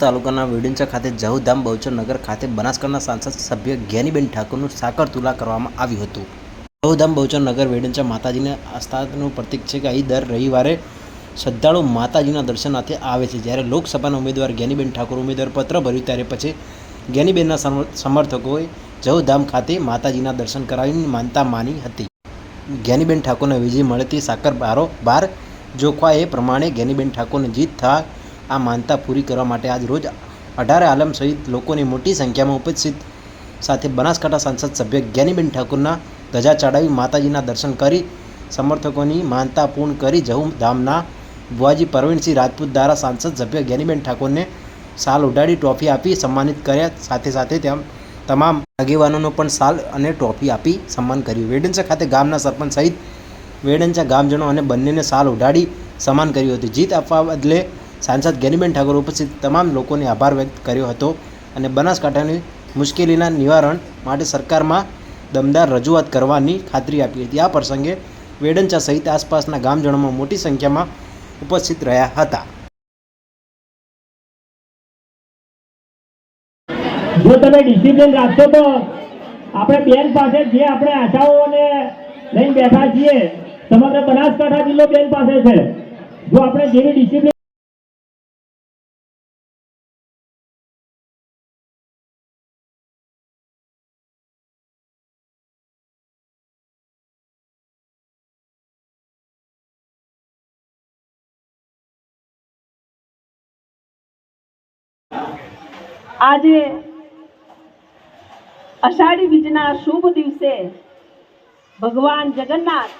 તાલુકાના વેડિંચા ખાતે જહુધામ બહુચર નગર ખાતે બનાસકાંઠા સાંસદ સભ્ય જ્ઞાનીબેન ઠાકોરનું સાકર તુલા કરવામાં આવ્યું હતું. જહુધામ બહુચર નગર વેડિંચા માતાજીના આસ્થાનું પ્રતીક છે કે અહીં દર રવિવારે શ્રદ્ધાળુ માતાજીના દર્શનાર્થે આવે છે. જ્યારે લોકસભાના ઉમેદવાર જ્ઞાનીબેન ઠાકોર ઉમેદવાર પત્ર ભર્યું ત્યારે પછી જ્ઞાનીબેનના સમ- સમર્થકોએ જહુધામ ખાતે માતાજીના દર્શન કરાવીને માનતા માની હતી. જ્ઞાનીબેન ઠાકોરને વિજય મળતી સાકર બારો, બાર જોખવા એ પ્રમાણે જ્ઞાનીબેન ઠાકોરને જીત થા આ માનતા પૂરી કરવા માટે આજ રોજ અઢારે આલમ સહિત લોકોની મોટી સંખ્યામાં ઉપસ્થિત સાથે બનાસકાંઠા સાંસદ સભ્ય જ્ઞાનીબેન ઠાકુરના ધજા ચડાવી માતાજીના દર્શન કરી સમર્થકોની માનતા પૂર્ણ કરી જહુ ધામના બુઆજી પરવીણસિંહ રાજપૂત દ્વારા સાંસદ સભ્ય જ્ઞાનીબેન ઠાકોરને સાલ ઉડાડી ટ્રોફી આપી, સન્માનિત કર્યા. સાથે સાથે તેમ તમામ આગેવાનોનો પણ સાલ અને ટ્રોફી આપી સન્માન કર્યું. વેડંચા ખાતે ગામના સરપંચ સહિત વેડંચા ગામજનો અને બંનેને સાલ ઉડાડી સન્માન કર્યું હતું. જીત આપવા બદલે સાંસદ ગેનીબેન ઠાકોર ઉપસ્થિત તમામ લોકોને આભાર વ્યક્ત કર્યો હતો અને બનાસકાંઠાની મુશ્કેલીના નિવારણ માટે સરકારમાં દમદાર રજૂઆત કરવાની ખાતરી આપી હતી. આ પ્રસંગે વેડંચા સહિત આસપાસના ગામજણોમાં મોટી સંખ્યામાં ઉપસ્થિત રહ્યા હતા. જો તમે ડિસિપ્લિન રાખશો તો આપણે બેન પાસે જે આપણે આશાઓને લઈને બેઠા છીએ, સમગ્ર બનાસકાંઠા જિલ્લો બેન પાસે છે. જો આપણે જેવી ડિસિપ્લિન આજે અષાઢી બીજના શુભ દિવસે ભગવાન જગન્નાથ